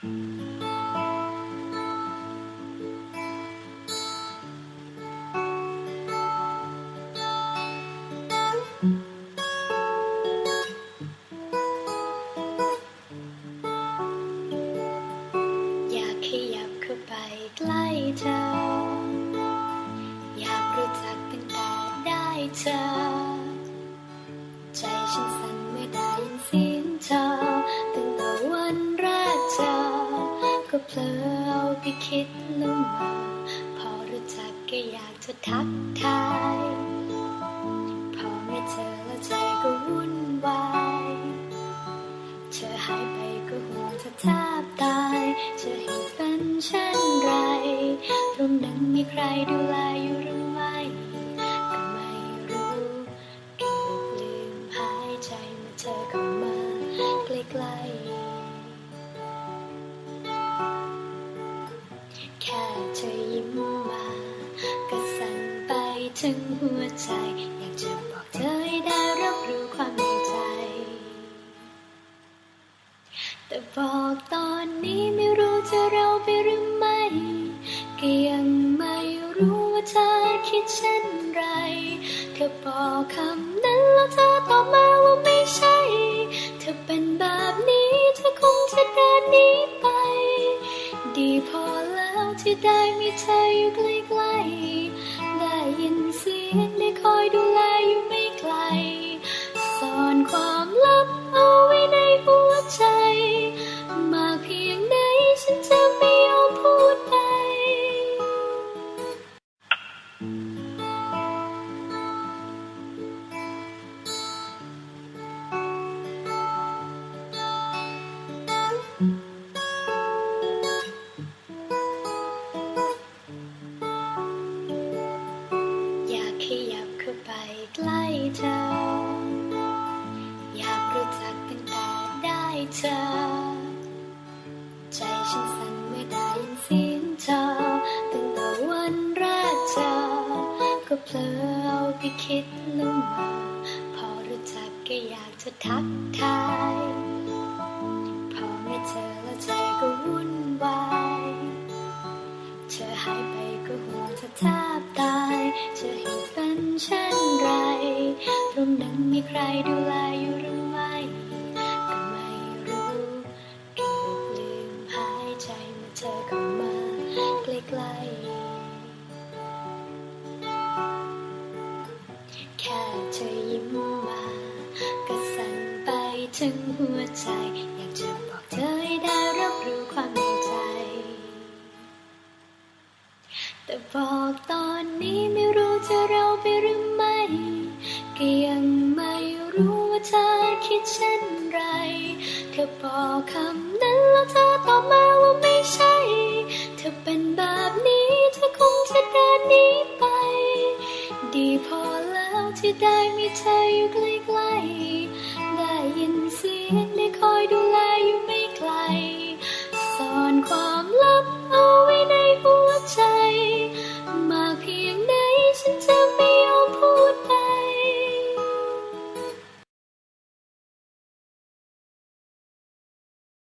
อยากขยับเข้าไปใกล้เธอ อยากรู้จักตั้งแต่ได้เจอ เพลอเอาไปคิดละเมอพอรู้จักก็อยากจะทักทาย พอไม่เจอแล้วใจก็วุ่นวายเธอหายไปก็ห่วงเธอแทบตายจะให้เป็นเช่นไร ตรงนั้นมีใครดูแลอยู่หรือไม่ก็ไม่รู้เก็บลืมหายใจเมื่อเธอเข้ามาใกล้ๆ ถึงหัวใจ อยากจะบอกเธอให้ได้รับรู้ความในใจ แต่บอกตอนนี้ไม่รู้จะเราไปหรือไม่ ก็ยังไม่รู้ว่าเธอคิดเช่นไรแค่บอกคำนั้นแล้วเธอตอบมาว่าไม่ใช่ เธอเป็นแบบนี้เธอคงจะเดินหนีไป ดีพอ แล้วที่ได้มีเธออยู่ใกล้ๆได้ยินเสียงได้คอยดู เจอใจฉันสั่นเมื่อได้ยินเสียงเธอตั้งแต่วันแรกเจอก็เพลอเอาไปคิดละเมอพอรู้จักก็อยากจะทักทายพอไม่เจอแล้วใจก็วุ่นวายเธอหายไปก็ห่วงเธอแทบตายจะให้เป็นเช่นไร ตรงนั้นมีใครดูแลอยู่หรือ กล้ แค่เธอยิ้มมา ก็สั่นไปถึงหัวใจ อยากจะบอกเธอให้ได้รับรู้ความในใจ แต่บอกตอนนี้ไม่รู้จะเราไปหรือไม่ ก็ยังไม่รู้ว่าเธอคิดเช่นไรแค่บอกคำนั้นแล้วเธอตอบมาว่าไม่ นี้ไป ดีพอแล้วที่ได้มีเธออยู่ใกล้ๆได้ยินเสียงได้คอยดูแลอยู่ไม่ไกลสอนความ